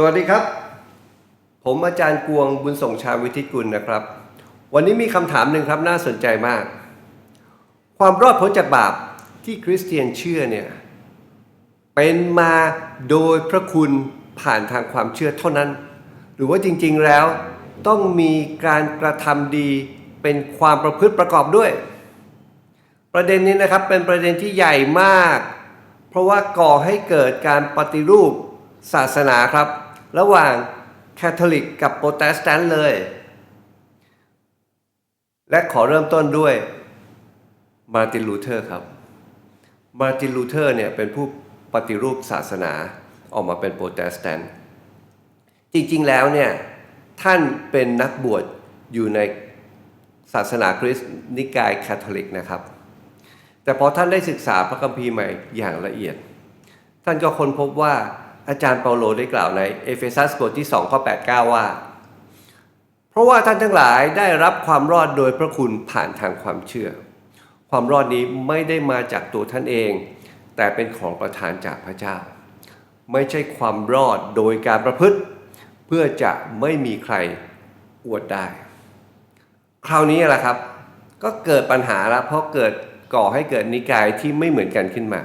สวัสดีครับ ผมอาจารย์กวงบุญส่งชาวิทิกุลนะครับ วันนี้มีคำถามหนึ่งครับน่าสนใจมาก ความรอดพ้นจากบาปที่คริสเตียนเชื่อเนี่ยเป็นมาโดยพระคุณผ่านทางความเชื่อเท่านั้น หรือว่าจริงๆแล้วต้องมีการกระทำดีเป็นความประพฤติประกอบด้วย ประเด็นนี้นะครับเป็นประเด็นที่ใหญ่มาก เพราะว่าก่อให้เกิดการปฏิรูปศาสนาครับ ระหว่างแคทอลิกกับโปรเตสแตนต์เลย และขอเริ่มต้นด้วยมาร์ตินลูเทอร์ครับ มาร์ตินลูเทอร์เนี่ยเป็นผู้ปฏิรูปศาสนาออกมาเป็นโปรเตสแตนต์ จริงๆแล้วเนี่ยท่านเป็นนักบวชอยู่ในศาสนาคริสต์นิกายคาทอลิกนะครับ แต่พอท่านได้ศึกษาพระคัมภีร์ใหม่อย่างละเอียด ท่านก็ค้นพบว่า อาจารย์เปาโลได้กล่าวในเอเฟซัสบทที่2ข้อ8 9 ว่า เพราะว่าท่านทั้งหลายได้รับความรอดโดยพระคุณผ่านทางความเชื่อ ความรอดนี้ไม่ได้มาจากตัวท่านเอง แต่เป็นของประทานจากพระเจ้า ไม่ใช่ความรอดโดยการประพฤติ เพื่อจะไม่มีใครอวดได้ คราวนี้แหละครับ ก็เกิดปัญหาแล้วเพราะเกิดก่อให้เกิดนิกายที่ไม่เหมือนกันขึ้นมา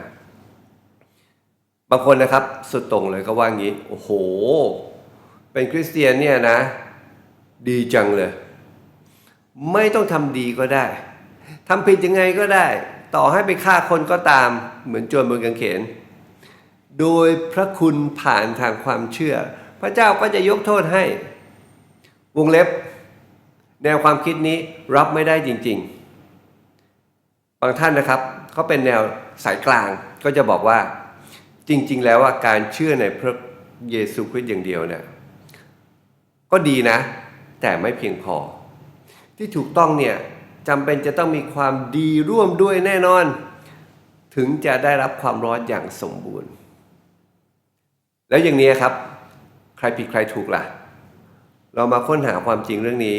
บางคนนะครับสุดตรงเลยก็ว่างี้ โอ้โห เป็นคริสเตียนเนี่ยนะ ดีจังเลย ไม่ต้องทำดีก็ได้ทำผิดยังไงก็ได้ ต่อให้ไปฆ่าคนก็ตามเหมือนโจรบนกางเขน โดยพระคุณผ่านทางความเชื่อ พระเจ้าก็จะยกโทษให้ วงเล็บ แนวความคิดนี้รับไม่ได้จริง ๆ บางท่านนะครับเขาเป็นแนวสายกลางก็จะบอกว่า จริง ๆ แล้วว่าการเชื่อในพระเยซูคริสต์อย่างเดียวเนี่ยก็ดีนะ แต่ไม่เพียงพอ ที่ถูกต้องเนี่ยจำเป็นจะต้องมีความดีร่วมด้วยแน่นอน ถึงจะได้รับความรอดอย่างสมบูรณ์ แล้วอย่างนี้ครับ ใครผิดใครถูกล่ะ เรามาค้นหาความจริงเรื่องนี้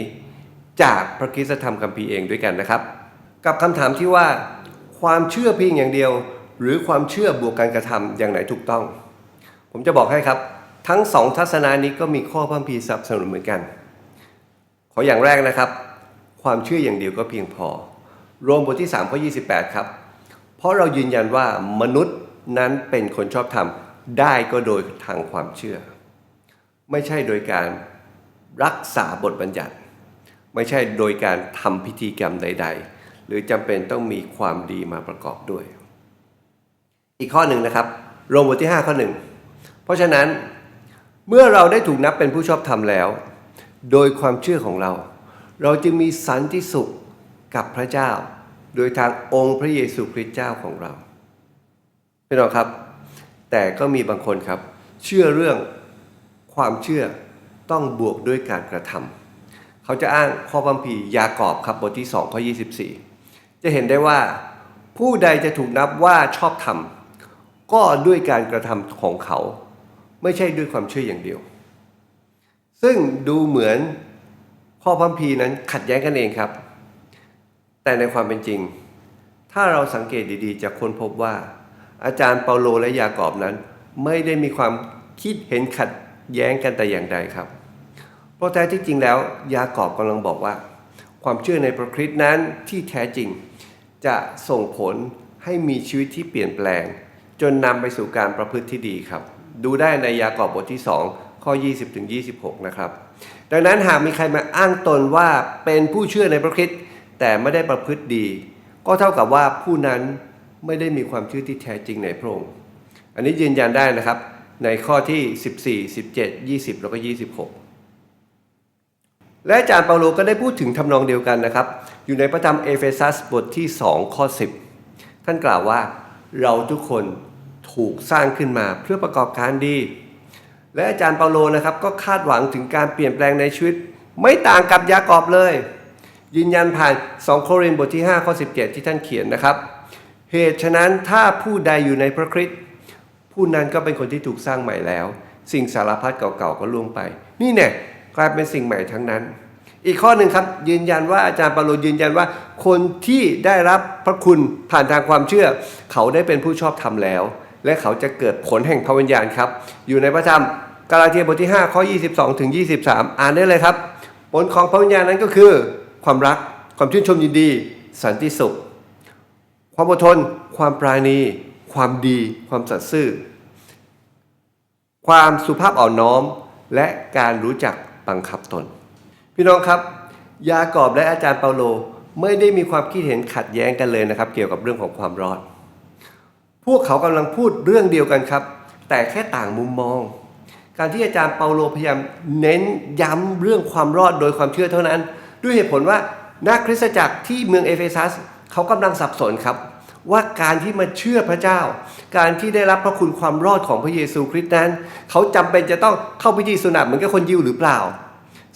จากพระคิสธรรมคัมภีร์เองด้วยกันนะครับ กับคำถามที่ว่าความเชื่อเพียงอย่างเดียว หรือความเชื่อบวกการกระทำอย่างไหนถูกต้อง ผมจะบอกให้ครับ ทั้งสองทัศนานี้ก็มีข้อพัมพีร์สนับสนุนเหมือนกัน ขออย่างแรกนะครับ ความเชื่ออย่างเดียวก็เพียงพอโรมบทที่3ข้อ28 ครับ เพราะเรายืนยันว่ามนุษย์นั้นเป็นคนชอบธรรมได้ก็โดยทางความเชื่อ ไม่ใช่โดยการรักษาบทบัญญัติ ไม่ใช่โดยการทำพิธีกรรมใด ๆ หรือจำเป็นต้องมีความดีมาประกอบด้วย อีกข้อหนึ่งนะครับโรมบทที่ 5 ข้อหนึ่งเพราะฉะนั้นเมื่อเราได้ถูกนับเป็นผู้ชอบธรรมแล้ว โดยความเชื่อของเรา เราจึงมีสันติสุขกับพระเจ้า โดยทางองค์พระเยซูคริสต์เจ้าของเราพี่น้องครับ แต่ก็มีบางคนครับ เชื่อเรื่องความเชื่อต้องบวกด้วยการกระทำเขาจะอ้างข้อพัมพียากอบครับบทที่2ข้อ24 จะเห็นได้ว่าผู้ใดจะถูกนับว่าชอบธรรม ก็ด้วยการกระทำของเขา ไม่ใช่ด้วยความเชื่ออย่างเดียว ซึ่งดูเหมือนข้อพัมพีนั้นขัดแย้งกันเองครับ แต่ในความเป็นจริง ถ้าเราสังเกตดีๆ จะค้นพบว่า อาจารย์เปาโลและยากอบนั้น ไม่ได้มีความคิดเห็นขัดแย้งกันแต่อย่างใดครับ เพราะแท้ที่จริงแล้ว ยากอบกำลังบอกว่า ความเชื่อในพระคริสต์นั้นที่แท้จริง จะส่งผลให้มีชีวิตที่เปลี่ยนแปลง จนนำไปสู่การประพฤติที่ดีครับ ดูได้ในยากอบบทที่ 2 ข้อ 20ถึง26 นะครับ ดังนั้นหากมีใครมาอ้างตนว่าเป็นผู้เชื่อในพระคริสต์แต่ไม่ได้ประพฤติดี ก็เท่ากับว่าผู้นั้นไม่ได้มีความเชื่อที่แท้จริงในพระองค์ อันนี้ยืนยันได้นะครับ ในข้อที่ 14 17 20 แล้วก็ 26 และอาจารย์เปาโลก็ได้พูดถึงทำนองเดียวกันนะครับ อยู่ในพระธรรมเอเฟซัสบทที่ 2 ข้อ 10 ท่านกล่าวว่า เราทุกคนถูกสร้างขึ้นมาเพื่อประกอบการดี และอาจารย์เปาโลนะครับก็คาดหวังถึงการเปลี่ยนแปลงในชีวิต ไม่ต่างกับยากอบเลย ยืนยันผ่าน 2 โครินธ์บทที่5ข้อ17 ที่ท่านเขียนนะครับ เหตุฉะนั้นถ้าผู้ใดอยู่ในพระคริสต์ผู้นั้นก็เป็นคนที่ถูกสร้างใหม่แล้ว สิ่งสารพัดเก่าๆก็ล่วงไป นี่เนี่ยกลายเป็นสิ่งใหม่ทั้งนั้น อีกข้อหนึ่งครับยืนยันว่าอาจารย์ปาโลยืนยันว่า คนที่ได้รับพระคุณผ่านทางความเชื่อ เขาได้เป็นผู้ชอบธรรมแล้ว และเขาจะเกิดผลแห่งพระวิญญาณครับ อยู่ในพระธรรมกาลาเทียบทที่ 5 ข้อ 22ถึง23 อ่านได้เลยครับ ผลของพระวิญญาณนั้นก็คือ ความรักความชื่นชมยินดี สันติสุข ความอดทน ความปราณี ความดี ความสัตย์ซื่อ ความสุภาพอ่อนน้อม และการรู้จักบังคับตน พี่น้องครับ ยากอบและอาจารย์เปาโลไม่ได้มีความคิดเห็นขัดแย้งกันเลยนะครับ เกี่ยวกับเรื่องของความรอด พวกเขากำลังพูดเรื่องเดียวกันครับ แต่แค่ต่างมุมมอง การที่อาจารย์เปาโลพยายามเน้นย้ำเรื่องความรอดโดยความเชื่อเท่านั้น ด้วยเหตุผลว่านักคริสตจักรที่เมืองเอเฟซัสเขากำลังสับสนครับ ว่าการที่มาเชื่อพระเจ้า การที่ได้รับพระคุณความรอดของพระเยซูคริสต์นั้น เขาจำเป็นจะต้องเข้าพิธีสุนัตเหมือนกับคนยิวหรือเปล่า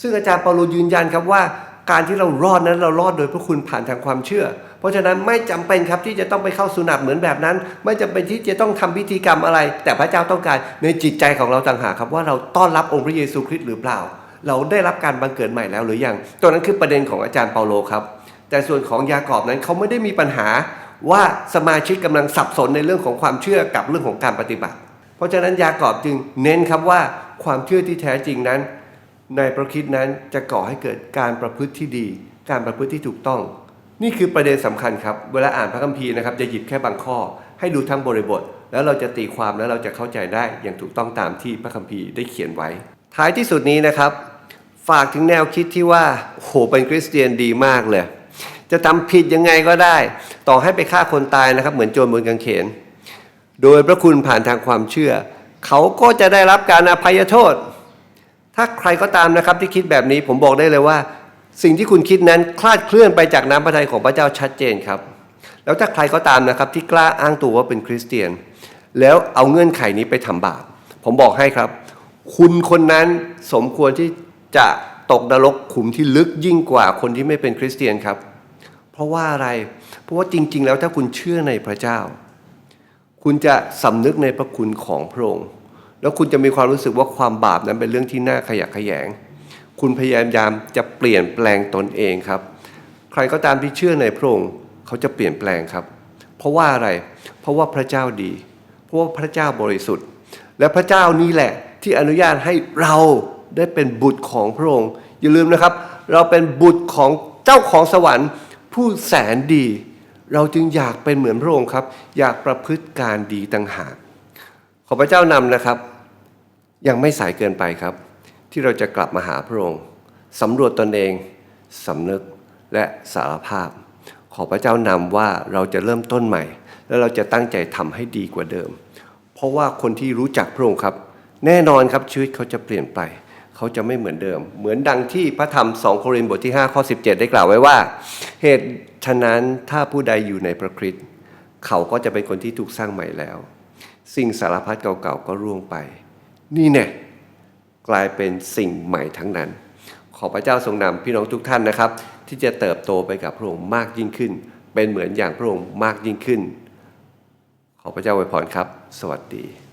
ซึ่งอาจารย์เปาโลยืนยันครับว่าการที่เรารอดนั้นเรารอดโดยพระคุณผ่านทางความเชื่อ เพราะฉะนั้นไม่จำเป็นครับที่จะต้องไปเข้าสุนัตเหมือนแบบนั้น ไม่จำเป็นที่จะต้องทำพิธีกรรมอะไร แต่พระเจ้าต้องการในจิตใจของเราต่างหากครับว่าเราต้อนรับองค์พระเยซูคริสต์หรือเปล่า เราได้รับการบังเกิดใหม่แล้วหรือยังตัวนั้นคือประเด็นของอาจารย์เปาโลครับ แต่ส่วนของยากอบนั้นเขาไม่ได้มีปัญหาว่าสมาชิกกำลังสับสนในเรื่องของความเชื่อกับเรื่องของการปฏิบัติ เพราะฉะนั้นยากอบจึงเน้นครับว่าความเชื่อที่แท้จริงนั้น ในพระคิดนั้นจะก่อให้เกิดการประพฤติที่ดี การประพฤติที่ถูกต้อง นี่คือประเด็นสำคัญครับ เวลาอ่านพระคัมภีร์นะครับจะหยิบแค่บางข้อ ให้ดูทั้งบริบท แล้วเราจะตีความแล้วเราจะเข้าใจได้อย่างถูกต้องตามที่พระคัมภีร์ได้เขียนไว้ ท้ายที่สุดนี้นะครับ ฝากถึงแนวคิดที่ว่าโหเป็นคริสเตียนดีมากเลย จะทำผิดยังไงก็ได้ ต่อให้ไปฆ่าคนตายนะครับ เหมือนโจรบนกางเขน โดยพระคุณผ่านทางความเชื่อ เขาก็จะได้รับการอภัยโทษ ถ้าใครก็ตามนะครับที่คิดแบบนี้ผมบอกได้เลยว่า สิ่งที่คุณคิดนั้นคลาดเคลื่อนไปจากน้ำพระทัยของพระเจ้าชัดเจนครับ แล้วถ้าใครก็ตามนะครับที่กล้าอ้างตัวว่าเป็นคริสเตียน แล้วเอาเงื่อนไขนี้ไปทำบาปผมบอกให้ครับ คุณคนนั้นสมควรที่จะตกนรกขุมที่ลึกยิ่งกว่าคนที่ไม่เป็นคริสเตียนครับ เพราะว่าอะไร เพราะว่าจริง ๆ แล้วถ้าคุณเชื่อในพระเจ้า คุณจะสำนึกในพระคุณของพระองค์ แล้วคุณจะมีความรู้สึกว่าความบาปนั้นเป็นเรื่องที่น่าขยะแขยง คุณพยายามจะเปลี่ยนแปลงตนเองครับ ใครก็ตามที่เชื่อในพระองค์เขาจะเปลี่ยนแปลงครับ เพราะว่าอะไร เพราะว่าพระเจ้าดี เพราะว่าพระเจ้าบริสุทธิ์ และพระเจ้านี่แหละ ที่อนุญาตให้เราได้เป็นบุตรของพระองค์ อย่าลืมนะครับ เราเป็นบุตรของเจ้าของสวรรค์ ผู้แสนดี เราจึงอยากเป็นเหมือนพระองค์ครับ อยากประพฤติการดีต่างหาก ขอพระเจ้านำนะครับ ยังไม่สายเกินไปครับ ที่เราจะกลับมาหาพระองค์สำรวจตนเองสำนึกและสารภาพ ขอพระเจ้านำว่าเราจะเริ่มต้นใหม่ และเราจะตั้งใจทำให้ดีกว่าเดิม เพราะว่าคนที่รู้จักพระองค์ครับ แน่นอนครับชีวิตเขาจะเปลี่ยนไปเขาจะไม่เหมือนเดิม เหมือนดังที่พระธรรม 2 โครินธ์บทที่ 5 ข้อ 17 ได้กล่าวไว้ว่า เหตุฉะนั้นถ้าผู้ใดอยู่ในพระคริสต์เขาก็จะเป็นคนที่ถูกสร้างใหม่แล้ว สิ่งสารพัดเก่าๆก็ร่วงไป นี่แน่กลายเป็นสิ่งใหม่ทั้งนั้น ขอพระเจ้าทรงนำพี่น้องทุกท่านนะครับ ที่จะเติบโตไปกับพระองค์มากยิ่งขึ้น เป็นเหมือนอย่างพระองค์มากยิ่งขึ้น ขอพระเจ้าอวยพรครับ สวัสดี